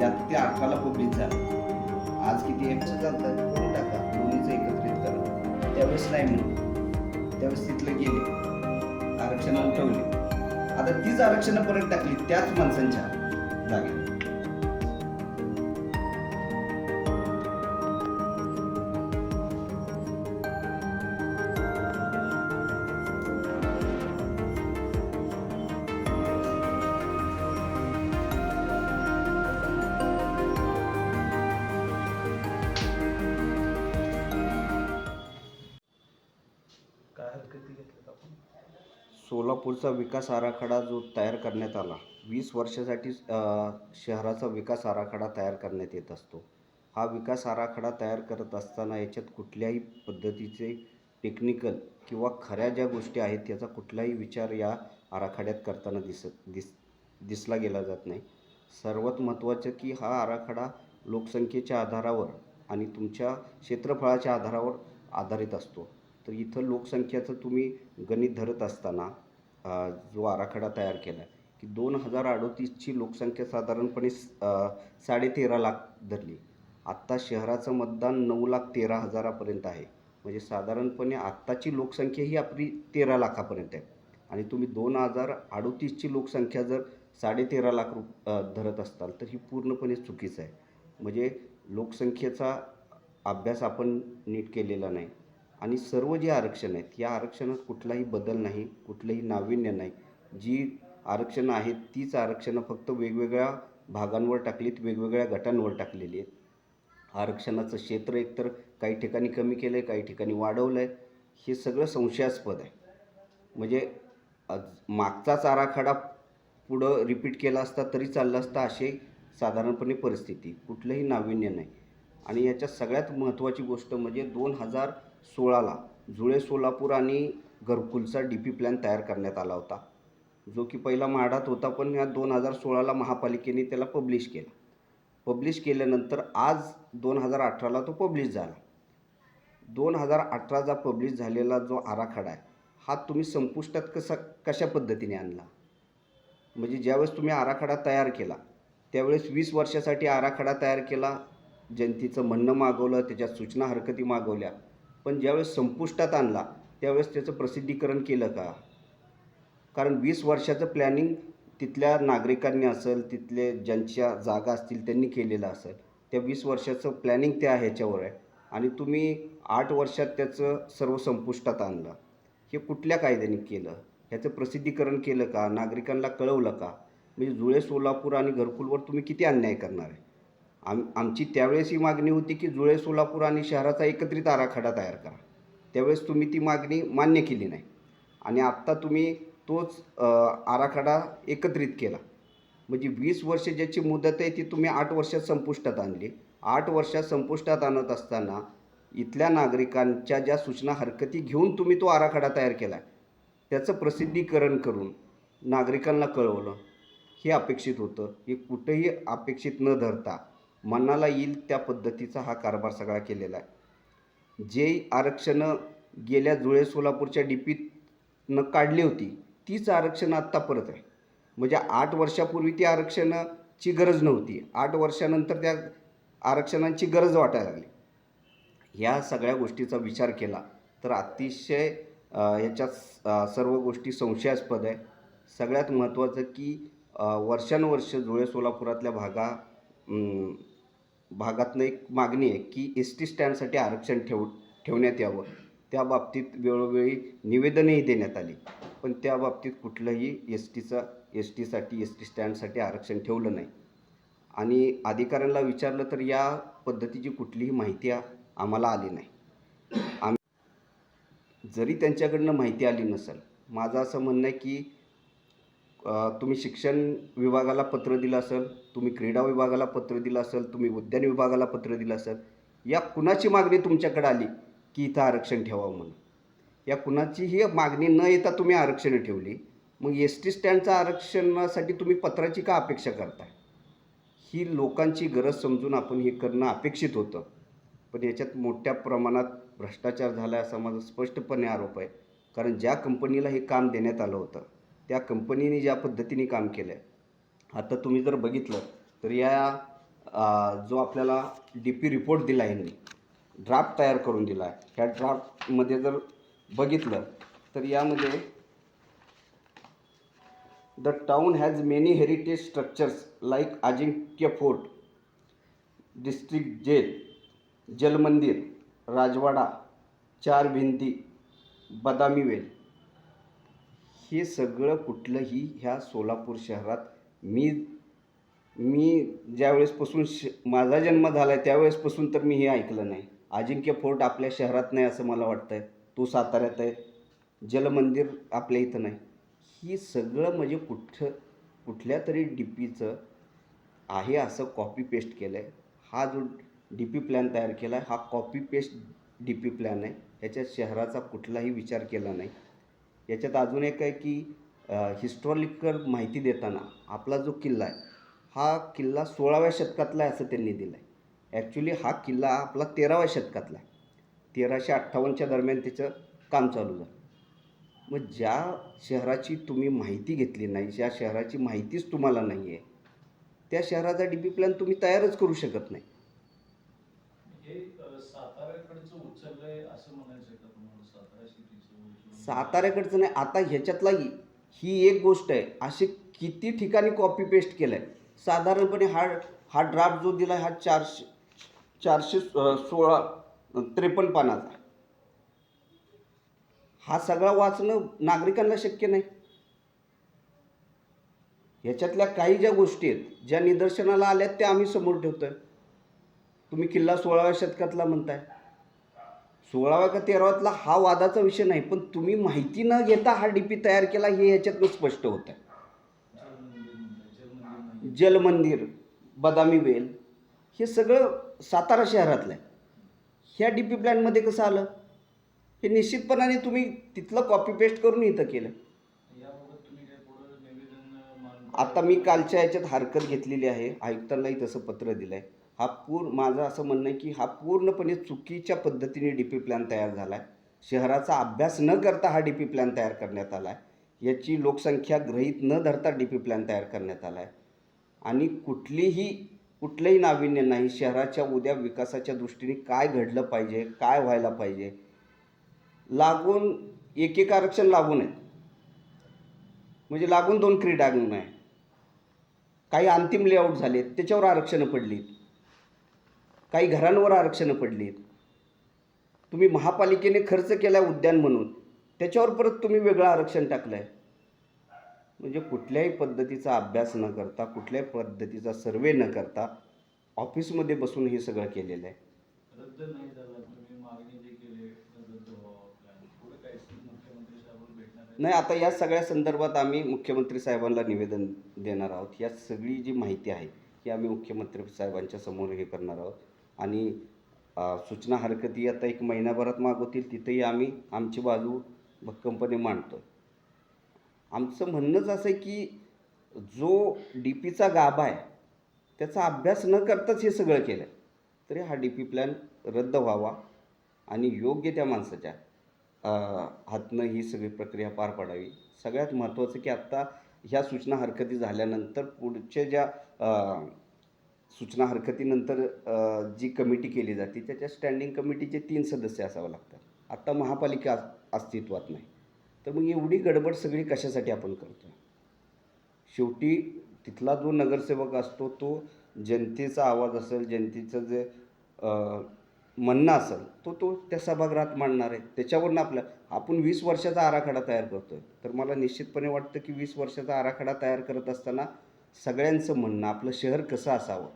ज्यात त्या अठराला पब्लिक झालं. आज किती एकचं चालतं करून टाका. दोन्हीचं एकत्रित करा. त्यावेळेस नाही म्हणून. त्यावेळेस तिथलं गेले. आरक्षण उठवले आता तीच आरक्षणं परत टाकली त्याच माणसांच्या सोलापूरचा विकास आराखडा जो तयार करण्यात आला वीस वर्षासाठी शहराचा विकास आराखडा तयार करण्यात येत असतो. हा विकास आराखडा तयार करत असताना याच्यात कुठल्याही पद्धतीचे टेक्निकल किंवा खऱ्या ज्या गोष्टी आहेत त्याचा कुठलाही विचार या आराखड्यात करताना दिसत दिस दिसला गेला जात नाही. सर्वात महत्त्वाचं की हा आराखडा लोकसंख्येच्या आधारावर आणि तुमच्या क्षेत्रफळाच्या आधारावर आधारित असतो. तर इथं लोकसंख्याचं तुम्ही गणित धरत असताना जो आराखडा तयार केला आहे की दोन हजार अडोतीसची लोकसंख्या साधारणपणे साडेतेरा लाख धरली. आत्ता शहराचं मतदान नऊ लाख तेरा हजारापर्यंत आहे. म्हणजे साधारणपणे आत्ताची लोकसंख्या ही आपली तेरा लाखापर्यंत आहे. आणि तुम्ही दोन हजार अडोतीसची लोकसंख्या जर साडेतेरा लाख रुप धरत असताल तर ही पूर्णपणे चुकीचं आहे. म्हणजे लोकसंख्येचा अभ्यास आपण नीट केलेला नाही. आणि सर्व जे आरक्षण आहेत या आरक्षणात कुठलाही बदल नाही कुठलंही नाविन्य नाही. जी आरक्षणं आहेत तीच आरक्षणं फक्त वेगवेगळ्या भागांवर टाकलीत वेगवेगळ्या गटांवर टाकलेली आहेत. आरक्षणाचं क्षेत्र एकतर काही ठिकाणी कमी केलं आहे काही ठिकाणी वाढवलं आहे हे सगळं संशयास्पद आहे. म्हणजे आज- मागचाच आराखडा पुढं रिपीट केला असता तरी चाललं असता अशी साधारणपणे परिस्थिती. कुठलंही नाविन्य नाही. आणि याच्या सगळ्यात महत्त्वाची गोष्ट म्हणजे दोन हजार सोळाला. जुळे सोलापूर आणि घरकुलचा डी पी प्लॅन तयार करण्यात आला होता. जो की पहिला म्हाडात होता पण ह्या दोन हजार सोळाला महापालिकेने त्याला पब्लिश केला. पब्लिश केल्यानंतर आज दोन हजार अठराला तो पब्लिश झाला. दोन हजार अठराचा पब्लिश झालेला जो आराखडा आहे हा तुम्ही संपुष्टात कसा कशा पद्धतीने आणला? म्हणजे ज्यावेळेस तुम्ही आराखडा तयार केला त्यावेळेस वीस वर्षासाठी आराखडा तयार केला जनतेचं म्हणणं मागवलं त्याच्यात सूचना हरकती मागवल्या पण ज्यावेळेस संपुष्टात आणला त्यावेळेस त्याचं प्रसिद्धीकरण केलं का? कारण वीस वर्षाचं प्लॅनिंग तिथल्या नागरिकांनी असेल तिथले ज्यांच्या जागा असतील त्यांनी केलेलं असेल त्या वीस वर्षाचं प्लॅनिंग त्या ह्याच्यावर आहे. आणि तुम्ही आठ वर्षात त्याचं सर्व संपुष्टात आणलं. हे कुठल्या कायद्याने केलं? ह्याचं प्रसिद्धीकरण केलं का? नागरिकांना कळवलं का? म्हणजे जुळे सोलापूर आणि घरकुलवर तुम्ही किती अन्याय करणार आहे? आम आमची त्यावेळेस ही मागणी होती की जुळे सोलापूर आणि शहराचा एकत्रित आराखडा तयार करा. त्यावेळेस तुम्ही ती मागणी मान्य केली नाही. आणि आत्ता तुम्ही तोच आराखडा एकत्रित केला. म्हणजे वीस वर्ष ज्याची मुदत आहे ती तुम्ही आठ वर्षात संपुष्टात आणली. आठ वर्षात संपुष्टात आणत असताना इथल्या नागरिकांच्या ज्या सूचना हरकती घेऊन तुम्ही तो आराखडा तयार केला. आहे त्याचं प्रसिद्धीकरण करून नागरिकांना कळवलं. हे अपेक्षित होतं. हे कुठंही अपेक्षित न धरता मनाला येईल त्या पद्धतीचा हा कारभार सगळा केलेला आहे. जे आरक्षणं गेल्या जुळे सोलापूरच्या डीपीतनं काढली होती तीच आरक्षणं आत्ता परत आहे. म्हणजे आठ वर्षापूर्वी ती आरक्षणाची गरज नव्हती. आठ वर्षानंतर त्या आरक्षणांची गरज वाटायला लागली. ह्या सगळ्या गोष्टीचा विचार केला तर अतिशय याच्यात सर्व गोष्टी संशयास्पद आहे. सगळ्यात महत्त्वाचं की वर्षानुवर्ष जुळे सोलापुरातल्या भागा भागातनं एक मागणी आहे की एस टी स्टँडसाठी आरक्षण ठेव ठेवण्यात यावं. त्या बाबतीत वेळोवेळी निवेदनही देण्यात आली. पण त्या बाबतीत कुठलंही एस टीचा एस टीसाठी एस टी स्टँडसाठी आरक्षण ठेवलं नाही. आणि अधिकाऱ्यांना विचारलं तर या पद्धतीची कुठलीही माहिती आम्हाला आली नाही. आम्ही जरी त्यांच्याकडनं माहिती आली नसेल माझं असं म्हणणं आहे की तुम्ही शिक्षण विभागाला पत्र दिलं असेल तुम्ही क्रीडा विभागाला पत्र दिलं असेल तुम्ही उद्यान विभागाला पत्र दिलं असेल या कुणाची मागणी तुमच्याकडे आली की इथं आरक्षण ठेवावं म्हणून? या कुणाचीही मागणी न येता तुम्ही आरक्षणं ठेवली मग एस टी स्टँडचं आरक्षणासाठी तुम्ही पत्राची का अपेक्षा करताय? ही लोकांची गरज समजून आपण हे करणं अपेक्षित होतं. पण याच्यात मोठ्या प्रमाणात भ्रष्टाचार झाला आहे असा माझा स्पष्टपणे आरोप आहे. कारण ज्या कंपनीला हे काम देण्यात आलं होतं त्या कंपनीने ज्या पद्धतीने काम केलं आहे आता तुम्ही जर बघितलं तर या जो आपल्याला डी पी रिपोर्ट दिला आहे यांनी ड्राफ्ट तयार करून दिला आहे ह्या ड्राफ्टमध्ये जर बघितलं तर यामध्ये the town has many heritage structures like Ajinkya fort district jail Jalmandir Rajwada चार भिंती बदामी वेल हे सगळं कुठलंही ह्या सोलापूर शहरात मी मी ज्यावेळेसपासून श माझा जन्म झाला आहे त्यावेळेसपासून तर मी हे ऐकलं नाही. अजिंक्य फोर्ट आपल्या शहरात नाही असं मला वाटतं आहे तो साताऱ्यात आहे. जलमंदिर आपल्या इथं नाही. ही सगळं म्हणजे कुठं कुठल्या तरी डी पीचं आहे असं कॉपी पेस्ट केलं आहे हा जो डी पी प्लॅन तयार केला आहे हा copy paste D P plan आहे. ह्याच्यात शहराचा कुठलाही विचार केला नाही. याच्यात अजून एक आहे की हिस्टॉरिकल माहिती देताना आपला जो किल्ला आहे हा किल्ला सोळाव्या शतकातला आहे असं त्यांनी दिलं आहे ॲक्च्युली हा किल्ला आपला तेराव्या शतकातला आहे. तेराशे अठ्ठावन्नच्या दरम्यान त्याचं काम चालू झालं. मग ज्या शहराची तुम्ही माहिती घेतली नाही ज्या शहराची माहितीच तुम्हाला नाही आहे त्या शहराचा डी पी प्लॅन तुम्ही तयारच करू शकत नाही हे अ, साताऱ्याकडचं उचललंय असं म्हणायचं का तुम्हाला सातारा सिटीचं साताऱ्याकडचं नाही आता ह्याच्यातला ही- एक गोष्ट आहे. अशी किती ठिकाणी कॉपी पेस्ट केलं आहे साधारणपणे हा हा ड्राफ्ट जो दिला हा चारशे चारशे सोळा त्रेपन्न पानाचा हा सगळा वाचणं नागरिकांना शक्य नाही. ह्याच्यातल्या काही ज्या गोष्टी आहेत ज्या निदर्शनाला आल्यात त्या आम्ही समोर ठेवतोय. तुम्ही किल्ला सोळाव्या शतकातला म्हणताय. सोळावा का तेरावातला हा वादाचा विषय नाही पण तुम्ही माहिती न घेता हा डी पी तयार केला हे याच्यातनं स्पष्ट होत आहे जलमंदिर बदामी वेल हे सगळं सातारा शहरातलं आहे. ह्या डी पी प्लॅनमध्ये कसं आलं? हे निश्चितपणाने तुम्ही तिथलं कॉपी पेस्ट करून इथं केलं. आता मी कालच्या याच्यात हरकत घेतलेली आहे आयुक्तांनाही तसं पत्र दिलं आहे हा पूर माझं असं म्हणणं आहे की हा पूर्णपणे चुकीच्या पद्धतीने डी पी प्लॅन तयार झाला आहे शहराचा अभ्यास न करता हा डी पी प्लॅन तयार करण्यात आला आहे याची लोकसंख्या ग्रहीत न धरता डी पी प्लॅन तयार करण्यात आला आहे आणि कुठलीही कुठलंही नाविन्य नाही शहराच्या उद्या विकासाच्या दृष्टीने काय घडलं पाहिजे काय व्हायला पाहिजे लागून एक एक आरक्षण लागून आहे म्हणजे लागून दोन क्रीडांगण आहे काही अंतिम लेआउट झालेत त्याच्यावर आरक्षणं पडलीत. काही घरांवर आरक्षणं पडलीत तुम्ही महापालिकेने खर्च केला उद्यान म्हणून. त्याच्यावर परत तुम्ही वेगळं आरक्षण टाकलं आहे म्हणजे कुठल्याही पद्धतीचा अभ्यास न करता कुठल्याही पद्धतीचा सर्वे न करता ऑफिसमध्ये बसून हे सगळं केलेलं आहे. नाही आहे? नाही आता या सगळ्या संदर्भात आम्ही मुख्यमंत्री साहेबांना निवेदन देणार आहोत. या सगळी जी माहिती आहे ही आम्ही मुख्यमंत्री साहेबांच्या समोर हे करणार आहोत. आणि सूचना हरकती आता एक महिन्याभरात मागवतील तिथेही आम्ही आमची बाजू भक्कमपणे मांडतो आमचं म्हणणंच असं आहे की जो डी पीचा गाभा आहे त्याचा अभ्यास न करताच हे सगळं केलं आहे तरी हा डी पी प्लॅन रद्द व्हावा आणि योग्य त्या माणसाच्या हातनं ही सगळी प्रक्रिया पार पाडावी. सगळ्यात महत्त्वाचं की आत्ता ह्या सूचना हरकती झाल्यानंतर पुढच्या ज्या सूचना हरकतीनंतर जी कमिटी केली जाते त्याच्या स्टँडिंग कमिटीचे तीन सदस्य असावं लागतात. आत्ता महापालिका अस्तित्वात नाही. तर मग एवढी गडबड सगळी कशासाठी आपण करतो? शेवटी तिथला जो नगरसेवक असतो तो जनतेचा आवाज असेल जनतेचं जे म्हणणं असेल तो तो त्या सभागृहात मांडणार आहे. त्याच्यावरनं आपल्या आपण वीस वर्षाचा आराखडा तयार करतो आहे तर मला निश्चितपणे वाटतं की वीस वर्षाचा आराखडा तयार करत असताना सगळ्यांचं म्हणणं आपलं शहर कसं असावं?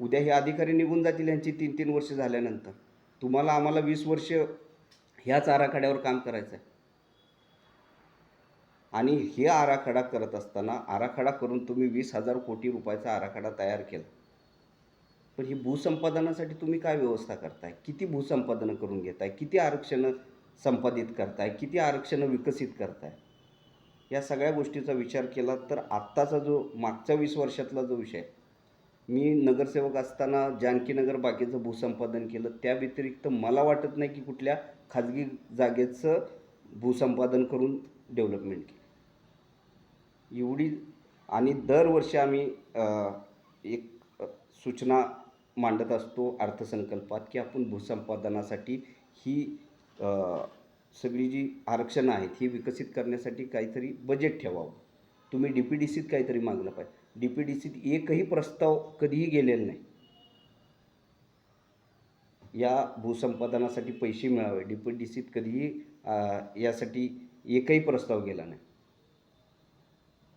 उद्या हे अधिकारी निघून जातील यांची तीन तीन वर्ष झाल्यानंतर. तुम्हाला आम्हाला वीस वर्ष ह्याच आराखड्यावर काम करायचं आहे. आणि हे आराखडा करत असताना आराखडा करून तुम्ही वीस हजार कोटी रुपयाचा आराखडा तयार केला. पण ही भूसंपादनासाठी तुम्ही काय व्यवस्था करताय? किती भूसंपादनं करून घेताय? किती आरक्षणं संपादित करताय? किती आरक्षणं विकसित करताय? या सगळ्या गोष्टीचा विचार केला तर आत्ताचा जो मागच्या वीस वर्षातला जो विषय आहे, मी नगरसेवक असताना जानकीनगर बागेचं भूसंपादन केलं. त्या व्यतिरिक्त मला वाटत नाही की कुठल्या खाजगी जागेचं भूसंपादन करून डेव्हलपमेंट केली. एवढी आणि दरवर्षी आम्ही एक सूचना मांडत असतो अर्थसंकल्पात की आपण भूसंपादनासाठी ही सगळी जी आरक्षणं आहेत ही विकसित करण्यासाठी काहीतरी बजेट ठेवावं. तुम्ही डी पी डी सीत काहीतरी मागलं पाहिजे. डी पी डी सीत एकही प्रस्ताव कधीही गेलेला नाही. या भूसंपादनासाठी पैसे मिळावे. डी पी डी सीत कधीही यासाठी एकही प्रस्ताव गेला नाही.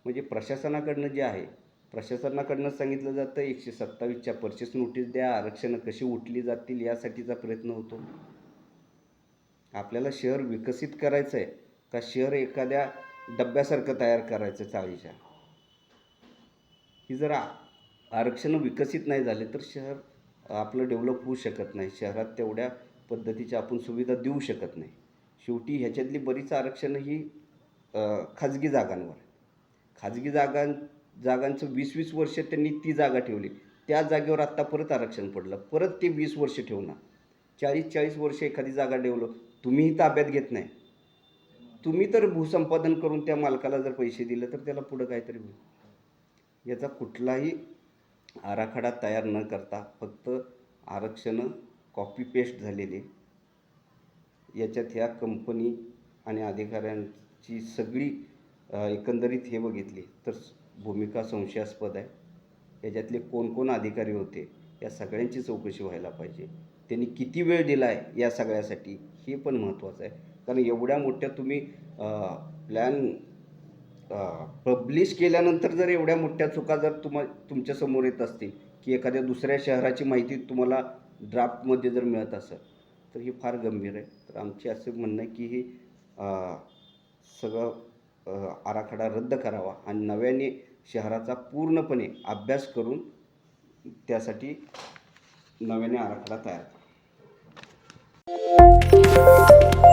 म्हणजे प्रशासनाकडनं जे आहे प्रशासनाकडनं सांगितलं जातं एकशे सत्तावीसच्या परचेस नोटीस द्या आरक्षणं कशी उठली जातील यासाठीचा प्रयत्न होतो. आपल्याला शहर विकसित करायचं आहे का? शहर एखाद्या डब्यासारखं तयार करायचं चाळीच्या. ही जर आरक्षणं विकसित नाही झाले तर शहर आपलं डेव्हलप होऊ शकत नाही. शहरात तेवढ्या पद्धतीच्या आपण सुविधा देऊ शकत नाही. शेवटी ह्याच्यातली बरीच आरक्षणं ही खाजगी जागांवर. खाजगी जागां जागांचं वीस वीस वर्ष त्यांनी ती जागा ठेवली. त्या जागेवर आत्ता परत आरक्षण पडलं. परत ते वीस वर्ष ठेवणार. चाळीस चाळीस वर्ष एखादी जागा डेव्हलप तुम्हीही ताब्यात घेत नाही. तुम्ही तर भूसंपादन करून त्या मालकाला जर पैसे दिले तर त्याला पुढं काहीतरी होईल. याचा कुठलाही आराखडा तयार न करता फक्त आरक्षणं कॉपी पेस्ट झालेली याच्यात ह्या कंपनी आणि अधिकाऱ्यांची सगळी एकंदरीत हे बघितली तर भूमिका संशयास्पद आहे. याच्यातले कोण कोण अधिकारी होते या सगळ्यांची चौकशी व्हायला पाहिजे. त्यांनी किती वेळ दिला आहे या सगळ्यासाठी हे पण महत्त्वाचं आहे. कारण एवढ्या मोठ्या तुम्ही प्लॅन पब्लिश केल्यानंतर जर एवढ्या मोठ्या चुका जर तुम्हा तुमच्यासमोर येत असतील की एखाद्या दुसऱ्या शहराची माहिती तुम्हाला ड्राफ्टमध्ये जर मिळत असेल तर ही फार गंभीर आहे. तर आमची असं म्हणणं आहे की हे सगळं आराखडा रद्द करावा आणि नव्याने शहराचा पूर्णपणे अभ्यास करून त्यासाठी नव्याने आराखडा तयार करावा